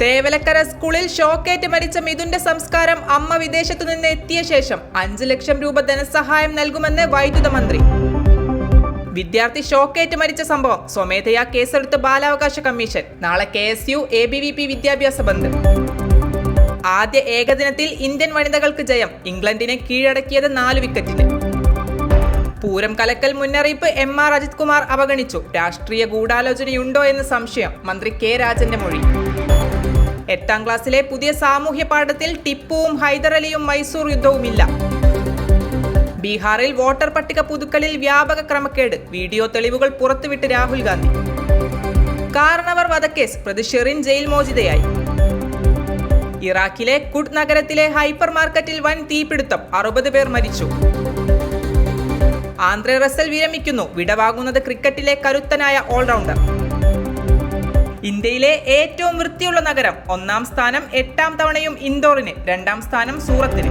തേവലക്കര സ്കൂളിൽ ഷോക്കേറ്റ് മരിച്ച മിഥുന്റെ സംസ്കാരം അമ്മ വിദേശത്തു നിന്ന് എത്തിയ ശേഷം അഞ്ച് ലക്ഷം രൂപ ധനസഹായം നൽകുമെന്ന് വൈദ്യുത മന്ത്രി. വിദ്യാർത്ഥി ഷോക്കേറ്റ് മരിച്ച സംഭവം സ്വമേധയാ കേസെടുത്ത് ബാലാവകാശ കമ്മീഷൻ. നാളെ K S U A B V P വിദ്യാഭ്യാസ ബന്ധം ആദ്യ ഏകദിനത്തിൽ ഇന്ത്യൻ വനിതകൾക്ക് ജയം ഇംഗ്ലണ്ടിനെ കീഴടക്കിയത് നാല് വിക്കറ്റിന്. പൂരം കലക്കൽ മുന്നറിയിപ്പ് എം ആർ അജിത് കുമാർ അവഗണിച്ചു. രാഷ്ട്രീയ ഗൂഢാലോചനയുണ്ടോ എന്ന് സംശയം മന്ത്രി കെ രാജന്റെ മൊഴി. എട്ടാം ക്ലാസ്സിലെ പുതിയ സാമൂഹ്യ പാഠത്തിൽ ടിപ്പുവും ഹൈദരലിയും മൈസൂർ യുദ്ധവുമില്ല. ബീഹാറിൽ വോട്ടർ പട്ടിക പുതുക്കലിൽ വ്യാപക ക്രമക്കേട്. വീഡിയോ തെളിവുകൾ പുറത്തുവിട്ട് രാഹുൽ ഗാന്ധി. കാരണവർ വധക്കേസ്. പ്രതി ഷെറിൻ ജയിൽ മോചിതയായി. ഇറാഖിലെ കുഡ് നഗരത്തിലെ ഹൈപ്പർ മാർക്കറ്റിൽ വൻ തീപിടുത്തം. അറുപത് പേർ മരിച്ചു. Andre Russell വിരമിക്കുന്നു. വിടവാങ്ങുന്നത് ക്രിക്കറ്റിലെ കരുത്തനായ ഓൾറൗണ്ടർ. ഇന്ത്യയിലെ ഏറ്റവും വൃത്തിയുള്ള നഗരം ഒന്നാം സ്ഥാനം എട്ടാം തവണയും ഇൻഡോറിന് രണ്ടാം സ്ഥാനം സൂറത്തിന്.